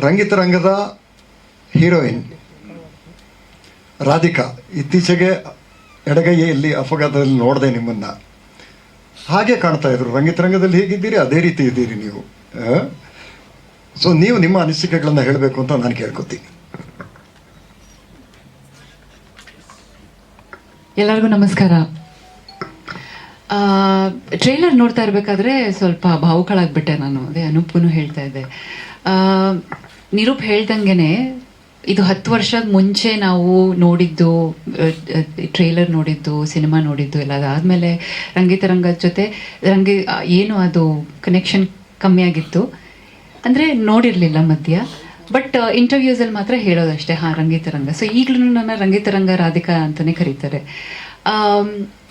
ರಂಗಿತ ರಂಗದ ಹೀರೋಯಿನ್ ರಾಧಿಕಾ ಇತ್ತೀಚೆಗೆ ಎಡಗೈಯಲ್ಲಿ ಅಪಘಾತದಲ್ಲಿ ನೋಡಿದೆ ನಿಮ್ಮನ್ನ. ಹಾಗೆ ಕಾಣ್ತಾ ಇದ್ರು. ರಂಗಿತರಂಗದಲ್ಲಿ ಹೇಗಿದ್ದೀರಿ? ಅದೇ ರೀತಿ ಇದ್ದೀರಿ ನೀವು. ಸೊ ನೀವು ನಿಮ್ಮ ಅನಿಸಿಕೆಗಳನ್ನ ಹೇಳಬೇಕು ಅಂತ ನಾನು ಕೇಳ್ಕೊತೀನಿ. ಎಲ್ಲರಿಗೂ ನಮಸ್ಕಾರ. ಟ್ರೈಲರ್ ನೋಡ್ತಾ ಇರಬೇಕಾದ್ರೆ ಸ್ವಲ್ಪ ಭಾವುಕಳಾಗ್ಬಿಟ್ಟೆ ನಾನು. ಅದೇ ಅನೂಪನು ಹೇಳ್ತಾ ಇದ್ದೆ. ನಿರೂಪ್ ಹೇಳ್ದಂಗೆನೆ ಇದು ಹತ್ತು ವರ್ಷದ ಮುಂಚೆ ನಾವು ನೋಡಿದ್ದು ಟ್ರೇಲರ್ ನೋಡಿದ್ದು ಸಿನಿಮಾ ನೋಡಿದ್ದು ಎಲ್ಲ ಅದಾದಮೇಲೆ ರಂಗಿತರಂಗದ ಜೊತೆ ರಂಗಿ ಏನು ಅದು ಕನೆಕ್ಷನ್ ಕಮ್ಮಿ ಆಗಿತ್ತು. ಅಂದರೆ ನೋಡಿರಲಿಲ್ಲ ಮಧ್ಯ ಬಟ್ ಇಂಟರ್ವ್ಯೂಸಲ್ಲಿ ಮಾತ್ರ ಹೇಳೋದಷ್ಟೇ, ಹಾಂ ರಂಗಿತರಂಗ ಸೊ ಈಗಲೂ ನನ್ನ ರಂಗಿತರಂಗ ರಾಧಿಕಾ ಅಂತಲೇ ಕರೀತಾರೆ.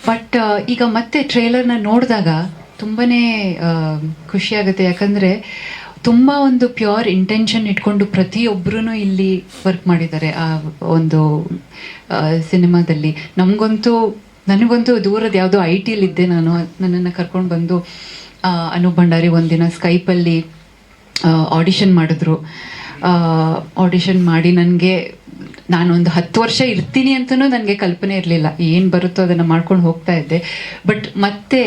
ಬಟ್ ಈಗ ಮತ್ತೆ ಟ್ರೇಲರ್ನ ನೋಡಿದಾಗ ತುಂಬಾ ಖುಷಿಯಾಗುತ್ತೆ ಯಾಕಂದರೆ ತುಂಬ ಒಂದು ಪ್ಯೂರ್ ಇಂಟೆನ್ಷನ್ ಇಟ್ಕೊಂಡು ಪ್ರತಿಯೊಬ್ಬರೂ ಇಲ್ಲಿ ವರ್ಕ್ ಮಾಡಿದ್ದಾರೆ ಆ ಒಂದು ಸಿನಿಮಾದಲ್ಲಿ. ನಮಗಂತೂ, ನನಗಂತೂ ದೂರದ ಯಾವುದೋ ಐ ಟಿಲಿದ್ದೆ ನಾನು. ನನ್ನನ್ನು ಕರ್ಕೊಂಡು ಬಂದು ಅನು ಅನೂಪ್ ಭಂಡಾರಿ ಒಂದಿನ ಸ್ಕೈಪಲ್ಲಿ ಆಡಿಷನ್ ಮಾಡಿದ್ರು. ಆಡಿಷನ್ ಮಾಡಿ ನನಗೆ, ನಾನೊಂದು ಹತ್ತು ವರ್ಷ ಇರ್ತೀನಿ ಅಂತಲೂ ನನಗೆ ಕಲ್ಪನೆ ಇರಲಿಲ್ಲ. ಏನು ಬರುತ್ತೋ ಅದನ್ನು ಮಾಡ್ಕೊಂಡು ಹೋಗ್ತಾ ಇದ್ದೆ. ಬಟ್ ಮತ್ತೆ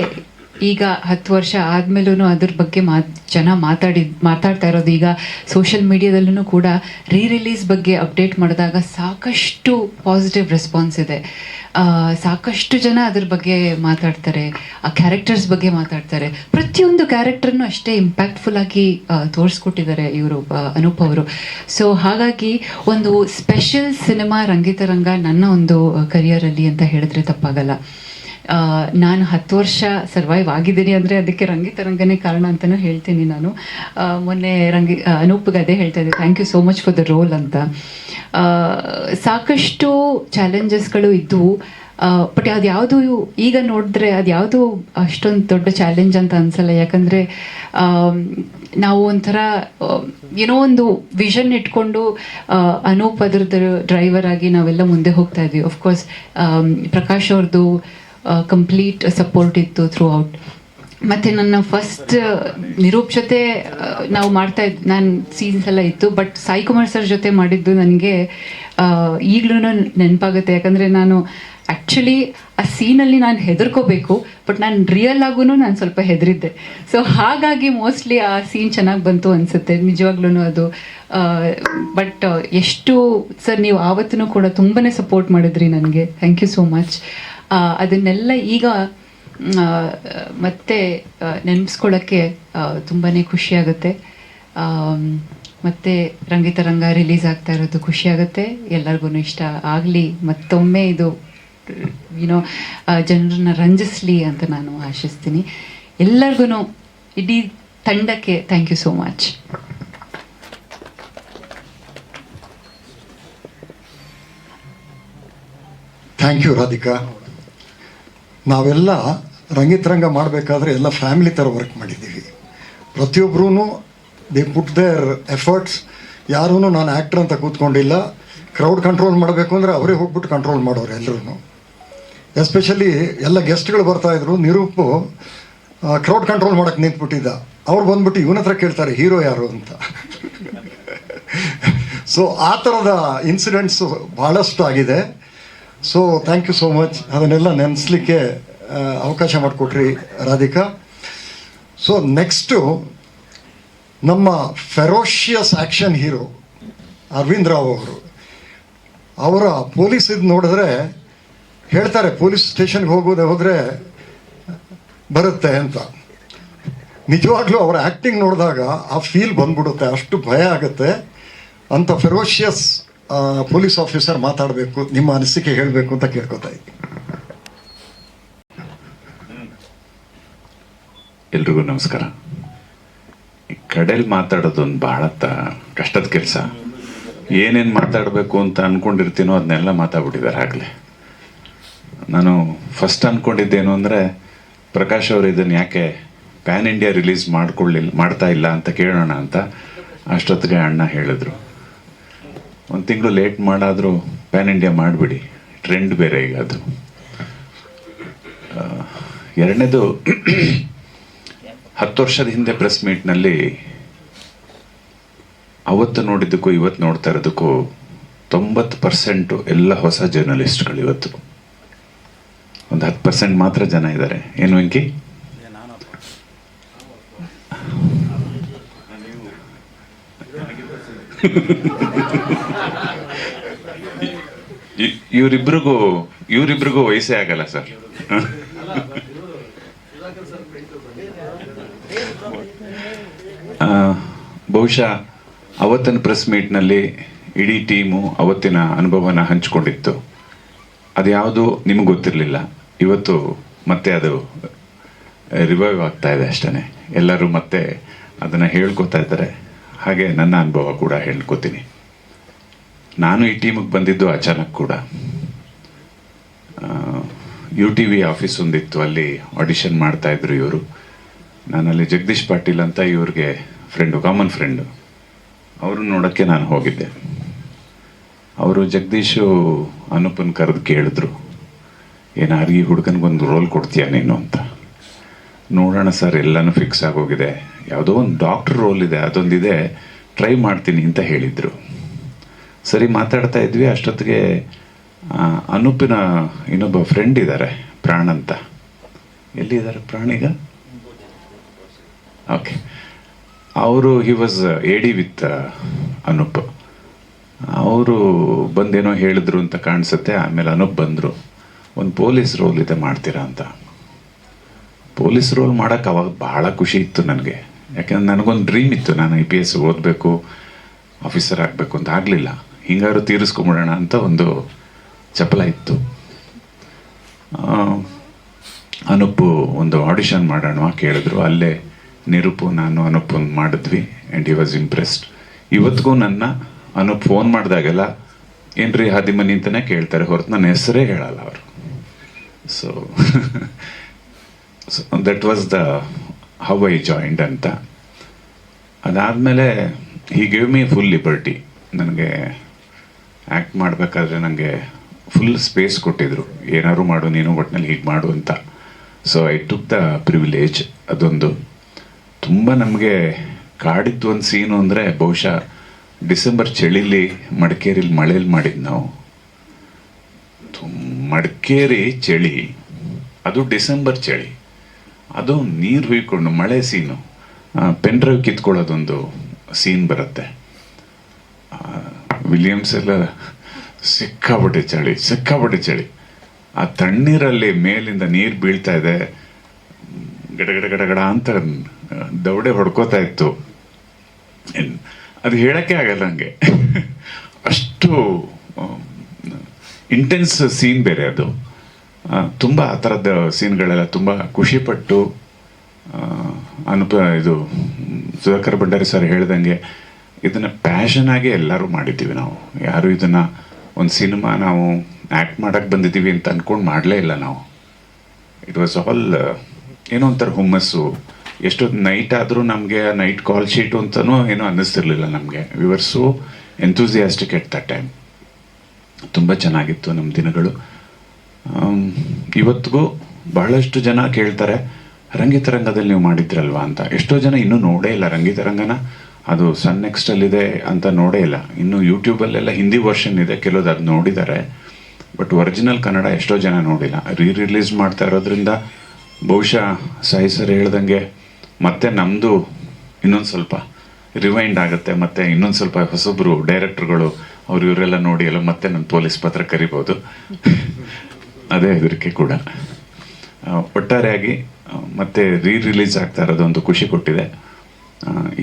ಈಗ ಹತ್ತು ವರ್ಷ ಆದಮೇಲೂ ಅದ್ರ ಬಗ್ಗೆ ಮಾತ್, ಜನ ಮಾತಾಡಿ, ಮಾತಾಡ್ತಾ ಇರೋದು. ಈಗ ಸೋಷಿಯಲ್ ಮೀಡಿಯಾದಲ್ಲೂ ಕೂಡ ರೀ ರಿಲೀಸ್ ಬಗ್ಗೆ ಅಪ್ಡೇಟ್ ಮಾಡಿದಾಗ ಸಾಕಷ್ಟು ಪಾಸಿಟಿವ್ ರೆಸ್ಪಾನ್ಸ್ ಇದೆ. ಸಾಕಷ್ಟು ಜನ ಅದ್ರ ಬಗ್ಗೆ ಮಾತಾಡ್ತಾರೆ. ಆ ಕ್ಯಾರೆಕ್ಟರ್ಸ್ ಬಗ್ಗೆ ಮಾತಾಡ್ತಾರೆ. ಪ್ರತಿಯೊಂದು ಕ್ಯಾರೆಕ್ಟರ್ನು ಅಷ್ಟೇ ಇಂಪ್ಯಾಕ್ಟ್ಫುಲ್ ಆಗಿ ತೋರಿಸ್ಕೊಟ್ಟಿದ್ದಾರೆ ಇವರು ಅನೂಪ್ ಅವರು. ಸೊ ಹಾಗಾಗಿ ಒಂದು ಸ್ಪೆಷಲ್ ಸಿನಿಮಾ ರಂಗಿತರಂಗ ನನ್ನ ಒಂದು ಕರಿಯರಲ್ಲಿ ಅಂತ ಹೇಳಿದ್ರೆ ತಪ್ಪಾಗಲ್ಲ. ನಾನು ಹತ್ತು ವರ್ಷ ಸರ್ವೈವ್ ಆಗಿದ್ದೀನಿ ಅಂದರೆ ಅದಕ್ಕೆ ರಂಗಿತರಂಗನೇ ಕಾರಣ ಅಂತಲೂ ಹೇಳ್ತೀನಿ ನಾನು. ಮೊನ್ನೆ ರಂಗಿ ಅನೂಪ್ಗೆ ಅದೇ ಹೇಳ್ತಾ ಇದ್ದೆ thank you so much for the role ಅಂತ. ಸಾಕಷ್ಟು ಚಾಲೆಂಜಸ್ಗಳು ಇದ್ದವು ಬಟ್ ಅದ್ಯಾವುದು ಈಗ ನೋಡಿದ್ರೆ ಅದ್ಯಾವುದು ಅಷ್ಟೊಂದು ದೊಡ್ಡ ಚಾಲೆಂಜ್ ಅಂತ ಅನ್ಸಲ್ಲ. ಯಾಕಂದರೆ ನಾವು ಒಂಥರ ಏನೋ ಒಂದು ವಿಷನ್ ಇಟ್ಕೊಂಡು ಅನೂಪ್ ಅದ್ರದ್ದು ಡ್ರೈವರ್ ಆಗಿ ನಾವೆಲ್ಲ ಮುಂದೆ ಹೋಗ್ತಾ ಇದ್ವಿ. ಅಫ್ಕೋರ್ಸ್ ಪ್ರಕಾಶ್ ಅವ್ರದ್ದು ಕಂಪ್ಲೀಟ್ ಸಪೋರ್ಟ್ ಇತ್ತು ಥ್ರೂ ಔಟ್ ಮತ್ತು ನನ್ನ ಫಸ್ಟ್ ನಿರೂಪ್ ಜೊತೆ ನಾವು ಮಾಡ್ತಾ ಇದ್, ನಾನು ಸೀನ್ಸ್ ಎಲ್ಲ ಇತ್ತು ಬಟ್ ಸಾಯಿ ಕುಮಾರ್ ಸರ್ ಜೊತೆ ಮಾಡಿದ್ದು ನನಗೆ ಈಗಲೂ ನೆನಪಾಗುತ್ತೆ. ಯಾಕಂದರೆ ನಾನು ಆ್ಯಕ್ಚುಲಿ ಆ ಸೀನಲ್ಲಿ ನಾನು ಹೆದರ್ಕೋಬೇಕು ಬಟ್ ನಾನು ರಿಯಲ್ ಆಗೂ ನಾನು ಸ್ವಲ್ಪ ಹೆದರಿದ್ದೆ. ಸೊ ಹಾಗಾಗಿ ಮೋಸ್ಟ್ಲಿ ಆ ಸೀನ್ ಚೆನ್ನಾಗಿ ಬಂತು ಅನಿಸುತ್ತೆ. ನಿಜವಾಗ್ಲೂ ಅದು ಬಟ್ ಎಷ್ಟು ಸರ್ ನೀವು ಆವತ್ತೂ ಕೂಡ ತುಂಬಾ ಸಪೋರ್ಟ್ ಮಾಡಿದ್ರಿ ನನಗೆ. ಥ್ಯಾಂಕ್ ಯು ಸೋ ಮಚ್ ಅದನ್ನೆಲ್ಲ ಈಗ ಮತ್ತೆ ನೆನೆಸ್ಕೊಳ್ಳೋಕ್ಕೆ ತುಂಬಾ ಖುಷಿಯಾಗುತ್ತೆ. ಮತ್ತೆ ಮತ್ತೆ ರಂಗಿತರಂಗ ರಿಲೀಸ್ ಆಗ್ತಾ ಇರೋದು ಖುಷಿಯಾಗುತ್ತೆ. ಎಲ್ಲರಿಗೂ ಇಷ್ಟ ಆಗಲಿ. ಮತ್ತೊಮ್ಮೆ ಇದು ಏನೋ ಜನರನ್ನ ರಂಜಿಸ್ಲಿ ಅಂತ ನಾನು ಆಶಿಸ್ತೀನಿ. ಎಲ್ಲರಿಗೂ ಇಡೀ ತಂಡಕ್ಕೆ thank you so much thank you Radhika ನಾವೆಲ್ಲ ರಂಗಿತರಂಗ ಮಾಡಬೇಕಾದ್ರೆ ಎಲ್ಲ ಫ್ಯಾಮಿಲಿ ಥರ ವರ್ಕ್ ಮಾಡಿದ್ದೀವಿ. ಪ್ರತಿಯೊಬ್ಬರೂ ದೇ ಪುಟ್ ದೇರ್ ಎಫರ್ಟ್ಸ್ ಯಾರೂ ನಾನು ಆ್ಯಕ್ಟ್ರ್ ಅಂತ ಕೂತ್ಕೊಂಡಿಲ್ಲ. ಕ್ರೌಡ್ ಕಂಟ್ರೋಲ್ ಮಾಡಬೇಕು ಅಂದರೆ ಅವರೇ ಹೋಗ್ಬಿಟ್ಟು ಕಂಟ್ರೋಲ್ ಮಾಡೋರು ಎಲ್ಲರೂ ಎಸ್ಪೆಷಲಿ ಎಲ್ಲ ಗೆಸ್ಟ್ಗಳು ಬರ್ತಾಯಿದ್ರು ನಿರೂಪು ಕ್ರೌಡ್ ಕಂಟ್ರೋಲ್ ಮಾಡೋಕ್ಕೆ ನಿಂತ್ಬಿಟ್ಟಿದ್ದ. ಅವ್ರು ಬಂದ್ಬಿಟ್ಟು ಇವನ ಹತ್ರ ಕೇಳ್ತಾರೆ, ಹೀರೋ ಯಾರು ಅಂತ? ಸೊ ಆ ಥರದ ಇನ್ಸಿಡೆಂಟ್ಸು ಭಾಳಷ್ಟು ಆಗಿದೆ. So thank you so much ಅದನ್ನೆಲ್ಲ ನೆನೆಸ್ಲಿಕ್ಕೆ ಅವಕಾಶ ಮಾಡಿಕೊಟ್ರಿ ರಾಧಿಕಾ. ಸೊ ನೆಕ್ಸ್ಟು ನಮ್ಮ ferocious action hero Aravind Rao ಅವರು. ಅವರ ಪೊಲೀಸ್ ಇದು ನೋಡಿದ್ರೆ, ಹೇಳ್ತಾರೆ, ಪೊಲೀಸ್ ಸ್ಟೇಷನ್ಗೆ ಹೋಗೋದೇ ಹೋದರೆ ಬರುತ್ತೆ ಅಂತ. ನಿಜವಾಗ್ಲೂ ಅವರ ಆ್ಯಕ್ಟಿಂಗ್ ನೋಡಿದಾಗ ಆ ಫೀಲ್ ಬಂದ್ಬಿಡುತ್ತೆ, ಅಷ್ಟು ಭಯ ಆಗುತ್ತೆ. ಅಂತ ಫೆರೋಷಿಯಸ್ ಪೊಲೀಸ್ ಆಫೀಸರ್ ಮಾತಾಡಬೇಕು, ನಿಮ್ಮ ಅನಿಸಿಕೆ ಹೇಳಬೇಕು ಅಂತ ಕೇಳ್ಕೊತಾ ಇದ್ದೀನಿ ಎಲ್ರಿಗೂ ನಮಸ್ಕಾರ. ಕಡೆಯಲ್ಲಿ ಮಾತಾಡೋದೊಂದು ಬಹಳ ತ, ಕಷ್ಟದ ಕೆಲಸ. ಏನೇನು ಮಾತಾಡಬೇಕು ಅಂತ ಅನ್ಕೊಂಡಿರ್ತೀನೋ ಅದನ್ನೆಲ್ಲ ಮಾತಾಡ್ಬಿಟ್ಟಿದ್ದಾರೆ ಆಗಲೇ. ನಾನು ಫಸ್ಟ್ ಅಂದ್ಕೊಂಡಿದ್ದೇನು ಅಂದರೆ, ಪ್ರಕಾಶ್ ಅವರು ಇದನ್ನು ಯಾಕೆ ಪ್ಯಾನ್ ಇಂಡಿಯಾ ರಿಲೀಸ್ ಮಾಡ್ಕೊಳ್ಳಿಲ್ಲ ಮಾಡ್ತಾ ಇಲ್ಲ ಅಂತ ಕೇಳೋಣ ಅಂತ ಅಷ್ಟೊತ್ತಿಗೆ ಅಣ್ಣ ಹೇಳಿದ್ರು. ಒಂದು ತಿಂಗಳು ಲೇಟ್ ಮಾಡಾದರೂ ಪ್ಯಾನ್ ಇಂಡಿಯಾ ಮಾಡಿಬಿಡಿ. ಟ್ರೆಂಡ್ ಬೇರೆ ಈಗ ಅದು. ಎರಡನೇದು ಹತ್ತು ವರ್ಷದ ಹಿಂದೆ ಪ್ರೆಸ್ ಮೀಟ್ನಲ್ಲಿ ಅವತ್ತು ನೋಡಿದ್ದಕ್ಕೂ ಇವತ್ತು ನೋಡ್ತಾ ಇರೋದಕ್ಕೂ ತೊಂಬತ್ತು ಪರ್ಸೆಂಟು ಎಲ್ಲ ಹೊಸ ಜರ್ನಲಿಸ್ಟ್ಗಳು ಇವತ್ತು. ಒಂದು ಹತ್ತು ಪರ್ಸೆಂಟ್ ಮಾತ್ರ ಜನ ಇದ್ದಾರೆ. ಏನು ವೆಂಕಿ? ಇವ್ರಿಬ್ರಿಗೂ, ಇವರಿಬ್ರಿಗೂ ವಯಸ್ಸೇ ಆಗಲ್ಲ ಸರ್. ಬಹುಶಃ ಅವತ್ತಿನ ಪ್ರೆಸ್ ಮೀಟ್ನಲ್ಲಿ ಇಡೀ ಟೀಮು ಅವತ್ತಿನ ಅನುಭವನ ಹಂಚ್ಕೊಂಡಿತ್ತು. ಅದ್ಯಾವುದು ನಿಮಗೆ ಗೊತ್ತಿರಲಿಲ್ಲ. ಇವತ್ತು ಮತ್ತೆ ಅದು ರಿವೈವ್ ಆಗ್ತಾ ಇದೆ ಅಷ್ಟೇ ಎಲ್ಲರೂ ಮತ್ತೆ ಅದನ್ನು ಹೇಳ್ಕೊತಾ ಇದ್ದಾರೆ. ಹಾಗೆ ನನ್ನ ಅನುಭವ ಕೂಡ ಹೇಳ್ಕೊತೀನಿ. ನಾನು ಈ ಟೀಮಿಗೆ ಬಂದಿದ್ದು ಅಚಾನಕ್ ಕೂಡ. ಯು ಟಿ ವಿ ಆಫೀಸ್ ಒಂದಿತ್ತು, ಅಲ್ಲಿ ಆಡಿಷನ್ ಮಾಡ್ತಾ ಇದ್ರು ಇವರು. ನಾನಲ್ಲಿ ಜಗದೀಶ್ ಪಾಟೀಲ್ ಅಂತ ಇವ್ರಿಗೆ ಫ್ರೆಂಡು ಕಾಮನ್ ಫ್ರೆಂಡು ಅವರು ನೋಡೋಕ್ಕೆ ನಾನು ಹೋಗಿದ್ದೆ. ಅವರು ಜಗದೀಶು ಅನುಪನ್ ಕರೆದು ಕೇಳಿದ್ರು ಏನಾರು ಈ ಹುಡುಗನಿಗೊಂದು ರೋಲ್ ಕೊಡ್ತೀಯ ನೀನು ಅಂತ? ನೋಡೋಣ ಸರ್, ಎಲ್ಲನೂ ಫಿಕ್ಸ್ ಆಗೋಗಿದೆ. ಯಾವುದೋ ಒಂದು ಡಾಕ್ಟ್ರ್ ರೋಲ್ ಇದೆ, ಅದೊಂದಿದೆ ಟ್ರೈ ಮಾಡ್ತೀನಿ ಅಂತ ಹೇಳಿದರು. ಸರಿ ಮಾತಾಡ್ತಾ ಇದ್ವಿ, ಅಷ್ಟೊತ್ತಿಗೆ ಅನೂಪಿನ ಇನ್ನೊಬ್ಬ ಫ್ರೆಂಡ್ ಇದ್ದಾರೆ ಪ್ರಾಣ್ ಅಂತ. ಎಲ್ಲಿದ್ದಾರೆ ಪ್ರಾಣಿಗ ಓಕೆ ಅವರು he was AD with Anoop. ಅವರು ಬಂದೇನೋ ಹೇಳಿದ್ರು ಅಂತ ಕಾಣಿಸುತ್ತೆ, ಆಮೇಲೆ ಅನೂಪ್ ಬಂದರು. ಒಂದು ಪೊಲೀಸ್ ರೋಲ್ ಇದೆ, ಮಾಡ್ತೀರಾ ಅಂತ. ಪೊಲೀಸ್ ರೋಲ್ ಮಾಡೋಕೆ ಅವಾಗ ಭಾಳ ಖುಷಿ ಇತ್ತು ನನಗೆ. ಯಾಕೆಂದ್ರೆ ನನಗೊಂದು ಡ್ರೀಮ್ ಇತ್ತು, ನಾನು ಐ ಪಿ ಎಸ್ ಓದಬೇಕು ಆಫೀಸರ್ ಆಗಬೇಕು ಅಂತ ಆಗಲಿಲ್ಲ. ಹಿಂಗಾರು ತೀರಿಸ್ಕೊಂಬಿಡೋಣ ಅಂತ ಒಂದು ಚಪಲ ಇತ್ತು. ಅನುಪು ಒಂದು ಆಡಿಷನ್ ಮಾಡೋಣ ಕೇಳಿದ್ರು. ಅಲ್ಲೇ ನಿರುಪು, ನಾನು ಅನುಪ್ ಮಾಡಿದ್ವಿ ಆ್ಯಂಡ್ ಈ ವಾಸ್ ಇಂಪ್ರೆಸ್ಡ್ ಇವತ್ತಿಗೂ ನನ್ನ ಅನುಪ್ ಫೋನ್ ಮಾಡಿದಾಗೆಲ್ಲ ಏನ್ರಿ ಹಾದಿಮನಿ ಅಂತಲೇ ಕೇಳ್ತಾರೆ ಹೊರತು ನನ್ನ ಹೆಸರೇ ಹೇಳಲ್ಲ ಅವರು. So so that was the how I joined ಅಂತ. ಅದಾದಮೇಲೆ he give me full liberty ನನಗೆ ಆ್ಯಕ್ಟ್ ಮಾಡಬೇಕಾದ್ರೆ ನನಗೆ ಫುಲ್ ಸ್ಪೇಸ್ ಕೊಟ್ಟಿದ್ದರು ಏನಾದ್ರು ಮಾಡು, ನೀನು ಒಟ್ಟಿನಲ್ಲಿ ಹೀಗೆ ಮಾಡು ಅಂತ. So I took the privilege ಅದೊಂದು ತುಂಬ ನಮಗೆ ಕಾಡಿದ್ದು ಒಂದು ಸೀನು ಅಂದರೆ ಬಹುಶಃ ಡಿಸೆಂಬರ್ ಚಳಿಲಿ ಮಡಿಕೇರಿಲಿ ಮಳೇಲಿ ಮಾಡಿದ್ದು ನಾವು. ಮಡಿಕೇರಿ ಚಳಿ. ಅದು ಡಿಸೆಂಬರ್ ಚಳಿ. ಅದು ನೀರು ಹುಯ್ಕೊಂಡು ಮಳೆ ಸೀನು ಪೆನ್ ಡ್ರೈವ್ ಕಿತ್ಕೊಳ್ಳೋದೊಂದು ಸೀನ್ ಬರುತ್ತೆ. ವಿಲಿಯಮ್ಸ್ ಎಲ್ಲ ಸಿಕ್ಕಾಪಟ್ಟೆ ಚಳಿ ಸಿಕ್ಕಾಪಟ್ಟೆ ಚಳಿ. ಆ ತಣ್ಣೀರಲ್ಲಿ ಮೇಲಿಂದ ನೀರು ಬೀಳ್ತಾ ಇದೆ. ಗಡ ಗಡ ಗಡ ಗಡ ಅಂತ ದೌಡೆ ಹೊಡ್ಕೋತಾ ಇತ್ತು. ಅದು ಹೇಳೋಕ್ಕೆ ಆಗಲ್ಲ ನನಗೆ ಅಷ್ಟು ಇಂಟೆನ್ಸ್ ಸೀನ್ ಬೇರೆ ಅದು. ತುಂಬ ಆ ಥರದ ಸೀನ್ಗಳೆಲ್ಲ ತುಂಬ ಖುಷಿಪಟ್ಟು ಅನುಪ, ಇದು ಸುಧಾಕರ್ ಭಂಡಾರಿ ಸರ್ ಹೇಳ್ದಂಗೆ ಇದನ್ನು ಆಗಿ ಎಲ್ಲರೂ ಮಾಡಿದ್ದೀವಿ ನಾವು. ಯಾರು ಇದನ್ನು ಒಂದು ಸಿನಿಮಾ ನಾವು ಆ್ಯಕ್ಟ್ ಮಾಡಕ್ಕೆ ಬಂದಿದ್ದೀವಿ ಅಂತ ಅಂದ್ಕೊಂಡು ಮಾಡಲೇ ಇಲ್ಲ ನಾವು. ಇಟ್ ವಾಸ್ ಆಲ್ ಏನೋ ಒಂಥರ ಹುಮ್ಮಸ್ಸು. ಎಷ್ಟೊತ್ತು ನೈಟ್ ಆದರೂ ನಮಗೆ ನೈಟ್ ಕಾಲ್ ಶೀಟು ಅಂತಲೂ ಏನೂ ಅನ್ನಿಸ್ತಿರ್ಲಿಲ್ಲ ನಮಗೆ. We were so enthusiastic at that time ತುಂಬ ಚೆನ್ನಾಗಿತ್ತು ನಮ್ಮ ದಿನಗಳು. ಇವತ್ತಿಗೂ ಬಹಳಷ್ಟು ಜನ ಕೇಳ್ತಾರೆ, ರಂಗಿತರಂಗದಲ್ಲಿ ನೀವು ಮಾಡಿದ್ರಲ್ವಾ? ಅಂತ. ಎಷ್ಟೋ ಜನ ಇನ್ನೂ ನೋಡೇ ಇಲ್ಲ ರಂಗಿತರಂಗನ. ಅದು ಸನ್ ನೆಕ್ಸ್ಟಲ್ಲಿದೆ ಅಂತ ನೋಡೇ ಇಲ್ಲ. ಇನ್ನು ಯೂಟ್ಯೂಬಲ್ಲೆಲ್ಲ ಹಿಂದಿ ವರ್ಷನ್ ಇದೆ. ಕೆಲವ್ದು ಅದು ನೋಡಿದ್ದಾರೆ ಬಟ್ ಒರಿಜಿನಲ್ ಕನ್ನಡ ಎಷ್ಟೋ ಜನ ನೋಡಿಲ್ಲ. ರೀ ರಿಲೀಸ್ ಮಾಡ್ತಾ ಇರೋದ್ರಿಂದ ಬಹುಶಃ ಸಾಯಿ ಸರ್ ಹೇಳ್ದಂಗೆ ಮತ್ತೆ ನಮ್ಮದು ಇನ್ನೊಂದು ಸ್ವಲ್ಪ ರಿವೈಂಡ್ ಆಗುತ್ತೆ. ಮತ್ತೆ ಇನ್ನೊಂದು ಸ್ವಲ್ಪ ಹೊಸಬ್ರು ಡೈರೆಕ್ಟರ್ಗಳು ಅವ್ರು ಇವರೆಲ್ಲ ನೋಡಿ ಎಲ್ಲ ಮತ್ತೆ ನನ್ನ ಪೊಲೀಸ್ ಪತ್ರ ಕರಿಬೋದು. ಅದೇ ಹೆದರಿಕೆ ಕೂಡ. ಒಟ್ಟಾರೆಯಾಗಿ ಮತ್ತೆ ರೀ ರಿಲೀಸ್ ಆಗ್ತಾ ಇರೋದು ಒಂದು ಖುಷಿ ಕೊಟ್ಟಿದೆ.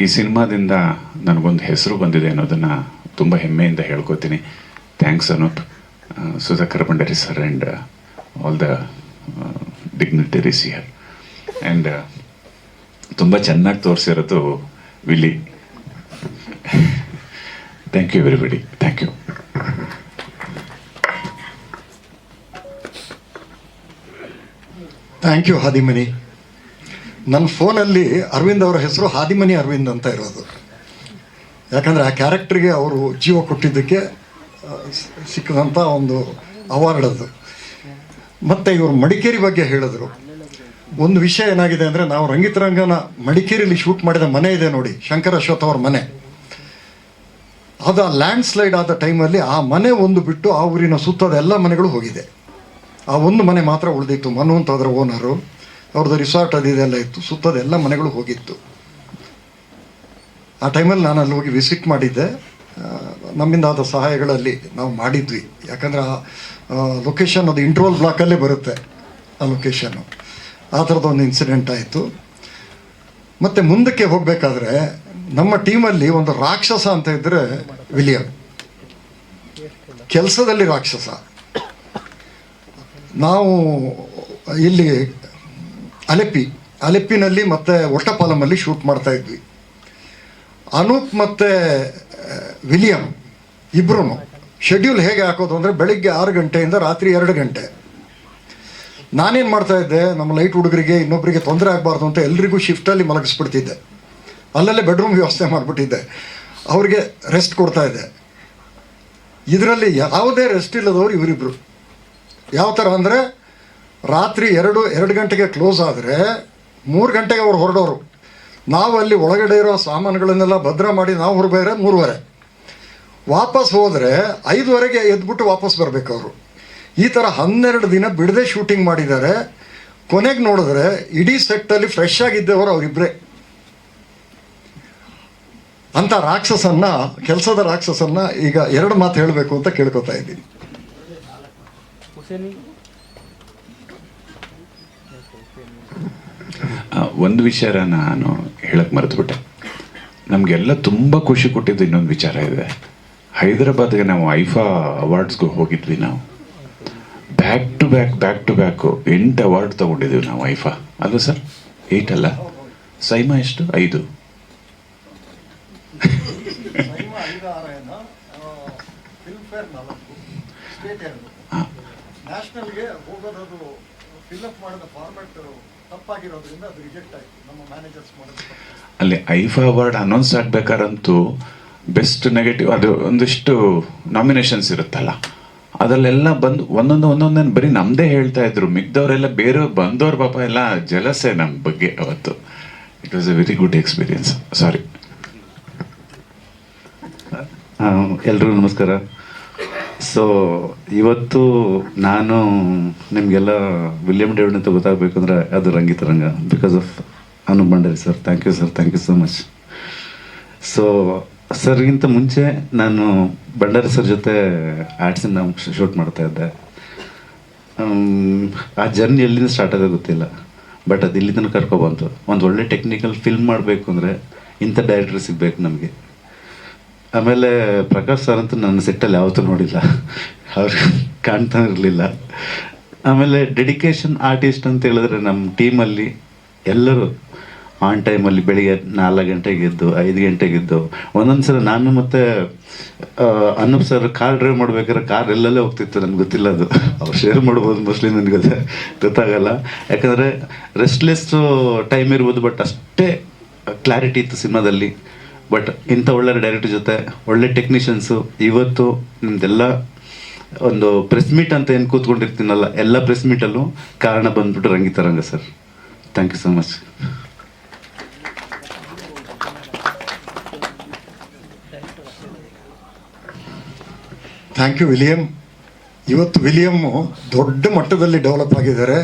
ಈ ಸಿನಿಮಾದಿಂದ ನನಗೊಂದು ಹೆಸರು ಬಂದಿದೆ ಅನ್ನೋದನ್ನು ತುಂಬ ಹೆಮ್ಮೆಯಿಂದ ಹೇಳ್ಕೊತೀನಿ. Thanks Anoop Sudhakar Bhandari sir and all the dignitaries here and ತುಂಬ ಚೆನ್ನಾಗಿ ತೋರಿಸಿರೋದು ವಿಲಿ thank you everybody thank you thank you Hadimani ನನ್ನ ಫೋನಲ್ಲಿ ಅರವಿಂದ್ ಅವರ ಹೆಸರು ಹಾದಿಮನಿ ಅರವಿಂದ್ ಅಂತ ಇರೋದು. ಯಾಕಂದರೆ ಆ ಕ್ಯಾರೆಕ್ಟ್ರಿಗೆ ಅವರು ಜೀವ ಕೊಟ್ಟಿದ್ದಕ್ಕೆ ಸಿಕ್ಕದಂಥ ಒಂದು ಅವಾರ್ಡ್ ಅದು. ಮತ್ತು ಇವರು ಮಡಿಕೇರಿ ಬಗ್ಗೆ ಹೇಳಿದ್ರು. ಒಂದು ವಿಷಯ ಏನಾಗಿದೆ ಅಂದರೆ ನಾವು ರಂಗಿತರಂಗನ ಮಡಿಕೇರಿಯಲ್ಲಿ ಶೂಟ್ ಮಾಡಿದ ಮನೆ ಇದೆ ನೋಡಿ, ಶಂಕರ ಅಶ್ವಥ್ ಅವ್ರ ಮನೆ. ಅದು ಆ ಲ್ಯಾಂಡ್ ಸ್ಲೈಡ್ ಆದ ಟೈಮಲ್ಲಿ ಆ ಮನೆ ಒಂದು ಬಿಟ್ಟು ಆ ಊರಿನ ಸುತ್ತದ ಎಲ್ಲ ಮನೆಗಳು ಹೋಗಿದೆ. ಆ ಒಂದು ಮನೆ ಮಾತ್ರ ಉಳಿದಿತ್ತು ಮನು ಅಂತ ಅದರ ಓನರು ಅವ್ರದ್ದು ರಿಸಾರ್ಟ್ ಅದು ಇದೆಲ್ಲ ಇತ್ತು. ಸುತ್ತದ ಎಲ್ಲ ಮನೆಗಳು ಹೋಗಿತ್ತು. ಆ ಟೈಮಲ್ಲಿ ನಾನು ಅಲ್ಲಿ ಹೋಗಿ ವಿಸಿಟ್ ಮಾಡಿದ್ದೆ. ನಮ್ಮಿಂದ ಆದ ಸಹಾಯಗಳಲ್ಲಿ ನಾವು ಮಾಡಿದ್ವಿ. ಯಾಕಂದರೆ ಆ ಲೊಕೇಶನ್ ಅದು ಇಂಟ್ರೋಲ್ ಬ್ಲಾಕಲ್ಲೇ ಬರುತ್ತೆ, ಆ ಲೊಕೇಶನ್ನು ಆ ಥರದ ಒಂದು ಇನ್ಸಿಡೆಂಟ್ ಆಯಿತು. ಮತ್ತು ಮುಂದಕ್ಕೆ ಹೋಗಬೇಕಾದ್ರೆ ನಮ್ಮ ಟೀಮಲ್ಲಿ ಒಂದು ರಾಕ್ಷಸ ಅಂತ ಇದ್ದರೆ ವಿಲಿಯಂ. ಕೆಲಸದಲ್ಲಿ ರಾಕ್ಷಸ. ನಾವು ಇಲ್ಲಿ ಅಲೆಪ್ಪಿ ಅಲೆಪ್ಪಿನಲ್ಲಿ ಮತ್ತು ಒಟ್ಟಪಾಲಮಲ್ಲಿ ಶೂಟ್ ಮಾಡ್ತಾ ಇದ್ವಿ. ಅನೂಪ್ ಮತ್ತು ವಿಲಿಯಂ ಇಬ್ಬರೂ ಶೆಡ್ಯೂಲ್ ಹೇಗೆ ಹಾಕೋದು ಅಂದರೆ ಬೆಳಿಗ್ಗೆ ಆರು ಗಂಟೆಯಿಂದ ರಾತ್ರಿ ಎರಡು ಗಂಟೆ. ನಾನೇನು ಮಾಡ್ತಾ ಇದ್ದೆ, ನಮ್ಮ ಲೈಟ್ ಹುಡುಗರಿಗೆ ಇನ್ನೊಬ್ಬರಿಗೆ ತೊಂದರೆ ಆಗಬಾರ್ದು ಅಂತ ಎಲ್ರಿಗೂ ಶಿಫ್ಟಲ್ಲಿ ಮಲಗಿಸ್ಬಿಡ್ತಿದ್ದೆ. ಅಲ್ಲಲ್ಲೇ ಬೆಡ್ರೂಮ್ ವ್ಯವಸ್ಥೆ ಮಾಡಿಬಿಟ್ಟಿದ್ದೆ. ಅವ್ರಿಗೆ ರೆಸ್ಟ್ ಕೊಡ್ತಾ ಇದ್ದೆ. ಇದರಲ್ಲಿ ಯಾವುದೇ ರೆಸ್ಟ್ ಇಲ್ಲದವ್ರು ಇವರಿಬ್ಬರು ಯಾವ ಥರ ಅಂದರೆ ರಾತ್ರಿ ಎರಡು ಎರಡು ಗಂಟೆಗೆ ಕ್ಲೋಸ್ ಆದರೆ ಮೂರು ಗಂಟೆಗೆ ಅವ್ರು ಹೊರಡೋರು. ನಾವು ಅಲ್ಲಿ ಒಳಗಡೆ ಇರೋ ಸಾಮಾನುಗಳನ್ನೆಲ್ಲ ಭದ್ರ ಮಾಡಿ ನಾವು ಹೊರಬೇರೆ ಮೂರುವರೆ. ವಾಪಸ್ ಹೋದರೆ ಐದುವರೆಗೆ ಎದ್ಬಿಟ್ಟು ವಾಪಸ್ ಬರಬೇಕು ಅವರು. ಈ ಥರ ಹನ್ನೆರಡು ದಿನ ಬಿಡದೆ ಶೂಟಿಂಗ್ ಮಾಡಿದ್ದಾರೆ. ಕೊನೆಗೆ ನೋಡಿದ್ರೆ ಇಡೀ ಸೆಟ್ಟಲ್ಲಿ ಫ್ರೆಶ್ ಆಗಿದ್ದವರು ಅವರಿಬ್ಬರೇ ಅಂತ ರಾಕ್ಷಸನ್ನ, ಕೆಲಸದ ರಾಕ್ಷಸನ್ನ ಈಗ ಎರಡು ಮಾತು ಹೇಳಬೇಕು ಅಂತ ಕೇಳ್ಕೊತಾ ಇದ್ದೀನಿ. ಒಂದು ವಿಚಾರ ನಾನು ಹೇಳಕ್ಕೆ ಮರೆತುಬಿಟ್ಟೆ. ನಮಗೆಲ್ಲ ತುಂಬ ಖುಷಿ ಕೊಟ್ಟಿದ್ದು ಇನ್ನೊಂದು ವಿಚಾರ ಇದೆ. ಹೈದರಾಬಾದ್ಗೆ ನಾವು ಐಫಾ ಅವಾರ್ಡ್ಸ್ಗೆ ಹೋಗಿದ್ವಿ ನಾವು. Back to back back to back ಎಂಟು ಅವಾರ್ಡ್ ತೊಗೊಂಡಿದ್ದೀವಿ ನಾವು ಐಫಾ. ಅಲ್ವಾ ಸರ್? ಏಯ್ಟ್ ಅಲ್ಲ? ಸೈಮಾ ಎಷ್ಟು? ಐದು. ಹಾಂ ನ್ಯಾಷನಲ್ಗೆ ಹೋಗೋದದು ಫಿಲ್ಅಪ್ ಮಾಡಿದ ಫಾರ್ಮೆಟ್ ತಪ್ಪಾಗಿರೋದ್ರಿಂದ ಅದು ರಿಜೆಕ್ಟ್ ಆಯಿತು. ನಮ್ಮ ಮ್ಯಾನೇಜರ್ಸ್ ಮಾಡೋದು ಅಲ್ಲಿ ಐಫಾ ಅವಾರ್ಡ್ ಅನೌನ್ಸ್ ಆಗ್ಬೇಕಾರಂತೂ ಬೆಸ್ಟ್ ನೆಗೆಟಿವ್ ಅದು ಒಂದಿಷ್ಟು ನಾಮಿನೇಷನ್ಸ್ ಇರುತ್ತಲ್ಲ. ಅದರಲ್ಲೆಲ್ಲ ಬಂದು ಒಂದೊಂದು ಒಂದೊಂದೇನು ಬರೀ ನಮ್ಮದೇ ಹೇಳ್ತಾ ಇದ್ರು. ಮಿಗ್ದವರೆಲ್ಲ ಬೇರೆಯವ್ರು ಬಂದವ್ರ ಪಾಪ ಎಲ್ಲ ಜಲಸೆ ನಮ್ಮ ಬಗ್ಗೆ ಅವತ್ತು. It was a very good experience sorry ಎಲ್ಲರೂ ನಮಸ್ಕಾರ. ಸೊ ಇವತ್ತು ನಾನು ನಿಮಗೆಲ್ಲ ವಿಲಿಯಂ ಡೇವಿಡ್ ಅಂತ ಗೊತ್ತಾಗಬೇಕಂದ್ರೆ ಅದು Rangitaranga because of Anu Bhandari sir thank you sir thank you so much so ಸರ್ಗಿಂತ ಮುಂಚೆ ನಾನು ಭಂಡಾರಿ ಸರ್ ಜೊತೆ ಆ್ಯಡ್ಸನ್ನ ಶೂಟ್ ಮಾಡ್ತಾ ಇದ್ದೆ. ಆ ಜರ್ನಿ ಎಲ್ಲಿಂದ ಸ್ಟಾರ್ಟ್ ಆಗೋದು ಗೊತ್ತಿಲ್ಲ. ಬಟ್ ಅದು ಇಲ್ಲಿಂದ ಕರ್ಕೊಬಂತು ಒಂದು ಒಳ್ಳೆ ಟೆಕ್ನಿಕಲ್ ಫಿಲ್ಮ್ ಮಾಡಬೇಕು ಅಂದರೆ ಇಂಥ ಡೈರೆಕ್ಟರ್ ಸಿಗಬೇಕು ನಮಗೆ. ಆಮೇಲೆ ಪ್ರಕಾಶ್ ಸರ್ ಅಂತೂ ನನ್ನ ಸೆಟ್ಟಲ್ಲಿ ಯಾವತ್ತೂ ನೋಡಿಲ್ಲ. ಅವ್ರು ಕಾಣ್ತಾ ಇರಲಿಲ್ಲ. ಆಮೇಲೆ ಡೆಡಿಕೇಶನ್ ಆರ್ಟಿಸ್ಟ್ ಅಂತ ಹೇಳಿದ್ರೆ ನಮ್ಮ ಟೀಮಲ್ಲಿ ಎಲ್ಲರೂ ಆನ್ ಟೈಮಲ್ಲಿ ಬೆಳಿಗ್ಗೆ ನಾಲ್ಕು ಗಂಟೆಗೆ ಇದ್ದು ಐದು ಗಂಟೆಗೆ ಇದ್ದು ಒಂದೊಂದು ಸಲ ನಾನು ಮತ್ತು ಅನ್ನಪ್ಪ ಸರ್ ಕಾರ್ ಡ್ರೈವ್ ಮಾಡ್ಬೇಕಾದ್ರೆ ಕಾರ್ ಎಲ್ಲೆಲ್ಲೇ ಹೋಗ್ತಿತ್ತು ನನಗೆ ಗೊತ್ತಿಲ್ಲ ಅದು. ಅವ್ರು ಶೇರ್ ಮಾಡ್ಬೋದು ಮೋಸ್ಟ್ಲಿ ನನಗೆ ಗೊತ್ತ, ಗೊತ್ತಾಗಲ್ಲ. ಯಾಕಂದರೆ ರೆಸ್ಟ್ಲೆಸ್ ಟೈಮ್ ಇರ್ಬೋದು ಬಟ್ ಅಷ್ಟೇ ಕ್ಲಾರಿಟಿ ಇತ್ತು ಸಿನಿಮಾದಲ್ಲಿ. ಬಟ್ ಇಂಥ ಒಳ್ಳೆ ಡೈರೆಕ್ಟರ್ ಜೊತೆ ಒಳ್ಳೆ ಟೆಕ್ನಿಷಿಯನ್ಸು ಇವತ್ತು ನಿಮ್ದೆಲ್ಲ ಒಂದು ಪ್ರೆಸ್ ಮೀಟ್ ಅಂತ ಏನು ಕೂತ್ಕೊಂಡಿರ್ತೀನಲ್ಲ, ಎಲ್ಲ ಪ್ರೆಸ್ ಮೀಟಲ್ಲೂ ಕಾರಣ ಬಂದ್ಬಿಟ್ಟು Rangitaranga sir thank you so much thank you William ಇವತ್ತು ವಿಲಿಯಮ್ಮು ದೊಡ್ಡ ಮಟ್ಟದಲ್ಲಿ ಡೆವಲಪ್ ಆಗಿದ್ದಾರೆ.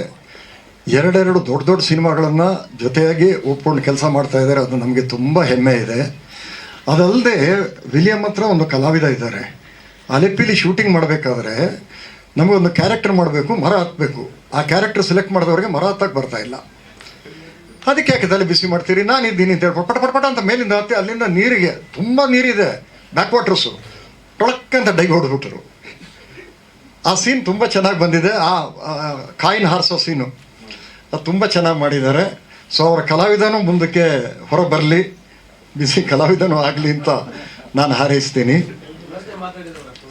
ಎರಡೆರಡು ದೊಡ್ಡ ದೊಡ್ಡ ಸಿನಿಮಾಗಳನ್ನು ಜೊತೆಯಾಗಿ ಒಪ್ಕೊಂಡು ಕೆಲಸ ಮಾಡ್ತಾ ಇದ್ದಾರೆ. ಅದು ನಮಗೆ ತುಂಬ ಹೆಮ್ಮೆ ಇದೆ. ಅದಲ್ಲದೆ ವಿಲಿಯಂ ಹತ್ರ ಒಂದು ಕಲಾವಿದ ಇದ್ದಾರೆ. ಅಲೆಪ್ಪಿಲಿ ಶೂಟಿಂಗ್ ಮಾಡಬೇಕಾದ್ರೆ ನಮಗೊಂದು ಕ್ಯಾರೆಕ್ಟರ್ ಮಾಡಬೇಕು, ಮರ ಹತ್ತಬೇಕು ಆ ಕ್ಯಾರೆಕ್ಟರ್ ಸೆಲೆಕ್ಟ್ ಮಾಡಿದವ್ರಿಗೆ ಮರ ಹತ್ತಕ್ಕೆ ಬರ್ತಾ ಇಲ್ಲ. ಅದಕ್ಕೆ ಯಾಕೆ ತಲೆ ಬಿಸಿ ಮಾಡ್ತೀರಿ? ನಾನು ಇದ್ದೀನಿ ಅಂತ ಹೇಳ್ಬಿಟ್ಟು ಪಟ ಪಟ ಅಂತ ಮೇಲಿಂದ ಹತ್ತಿ ಅಲ್ಲಿಂದ ನೀರಿಗೆ, ತುಂಬ ನೀರಿದೆ ಬ್ಯಾಕ್ ವಾಟರ್ಸು ಟೊಳಕ್ ಅಂತ ಡೈ ಹೊಡೆದ್ಬಿಟ್ರು. ಆ ಸೀನ್ ತುಂಬ ಚೆನ್ನಾಗಿ ಬಂದಿದೆ. ಆ ಕಾಯಿನ ಹಾರಿಸೋ ಸೀನು ಅದು ತುಂಬ ಚೆನ್ನಾಗಿ ಮಾಡಿದ್ದಾರೆ. ಸೊ ಅವರ ಕಲಾವಿದನೂ ಮುಂದಕ್ಕೆ ಹೊರ ಬರಲಿ. ಬಿಸಿ ಕಲಾವಿದನೂ ಆಗಲಿ ಅಂತ ನಾನು ಹಾರೈಸ್ತೀನಿ.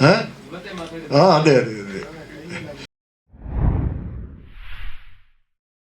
ಹಾಂ? ಅದೇ ಅದೇ.